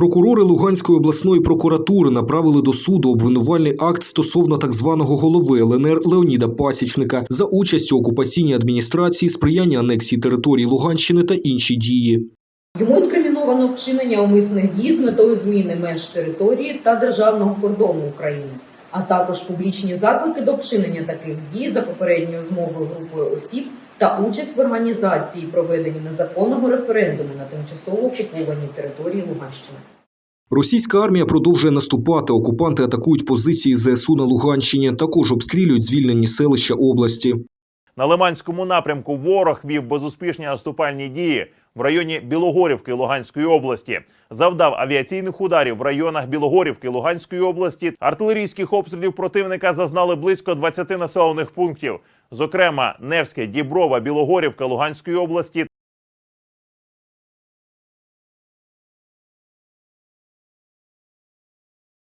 Прокурори Луганської обласної прокуратури направили до суду обвинувальний акт стосовно так званого голови ЛНР Леоніда Пасічника за участю у окупаційній адміністрації, сприяння анексії території Луганщини та інші дії. Йому інкриміновано вчинення умисних дій з метою зміни меж території та державного кордону України, а також публічні заклики до вчинення таких дій за попередньою змовою групою осіб та участь в організації і проведенні незаконного референдуму на тимчасово окупованій території Луганщини. Російська армія продовжує наступати. Окупанти атакують позиції ЗСУ на Луганщині. Також обстрілюють звільнені селища області. На Лиманському напрямку ворог вів безуспішні наступальні дії в районі Білогорівки Луганської області. Завдав авіаційних ударів в районах Білогорівки Луганської області. Артилерійських обстрілів противника зазнали близько 20 населених пунктів. Зокрема, Невське, Діброва, Білогорівка Луганської області